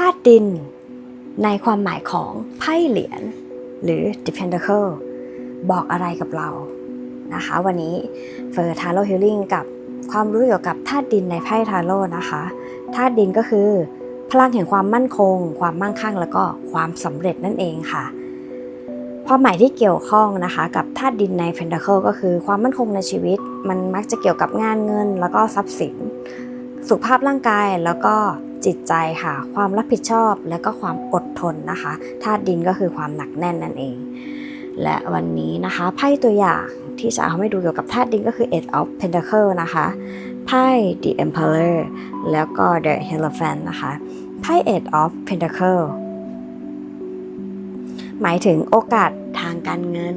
ธาตุดิน ในความหมายของไพ่เหรียญหรือ The Pentacle บอกอะไรกับเรานะคะ วันนี้เฟอร์ทาโร่ฮิลลิ่งกับความรู้เกี่ยวกับธาตุดินในไพ่ทาโร่นะคะธาตุดินก็คือ พลังแห่งความมั่นคง ความมั่งคั่ง แล้วก็ความสำเร็จนั่นเองค่ะ ความหมายที่เกี่ยวข้องนะคะ กับธาตุดินใน Pentacle ก็คือความมั่นคงในชีวิต มันมักจะเกี่ยวกับงานเงิน แล้วก็ทรัพย์สิน สุขภาพร่างกายแล้วก็ จิตใจค่ะ ความรับผิดชอบและก็ความอดทนนะคะธาตุดินก็คือความหนักแน่นนั่นเอง และวันนี้นะคะไพ่ตัวอย่างที่จะเอาให้ดูเกี่ยวกับธาตุดินก็คือ Eight of Pentacles นะคะไพ่ The Emperor แล้วก็ The Hierophant นะคะไพ่ Eight of Pentacles หมายถึงโอกาสทางการเงิน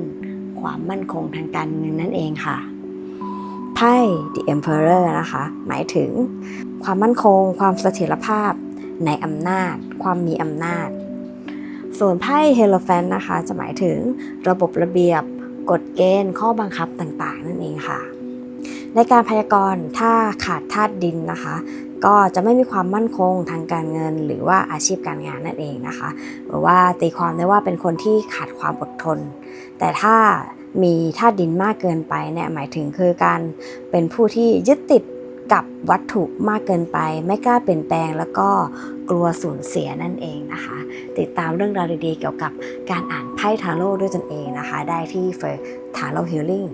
ความมั่นคงทางการเงินนั่นเองค่ะ ไพ่ The Emperor นะคะ หมายถึงความมั่นคง ความเสถียรภาพในอำนาจ ความมีอำนาจ ส่วนไพ่เฮโลแฟนนะคะ จะหมายถึงระบบระเบียบ กฎเกณฑ์ ข้อบังคับต่างๆ นั่นเองค่ะ ในการพยากรณ์ถ้าขาดธาตุดินนะคะ ก็จะไม่มีความมั่นคงทางการเงิน หรือว่าอาชีพการงานนั่นเองนะคะ หรือว่าตีความได้ว่าเป็นคนที่ขาดความอดทน แต่ถ้า มีธาตุดินมากเกินไปเนี่ยหมายถึงคือการเป็นผู้ที่ยึดติดกับวัตถุมากเกินไป ไม่กล้าเปลี่ยนแปลงแล้วก็กลัวสูญเสียนั่นเองนะคะ ติดตามเรื่องราวดีๆ เกี่ยวกับการอ่านไพ่ทาโร่ด้วยตนเองนะคะ ได้ที่เฟอร์ทาโร่ฮิลลิ่ง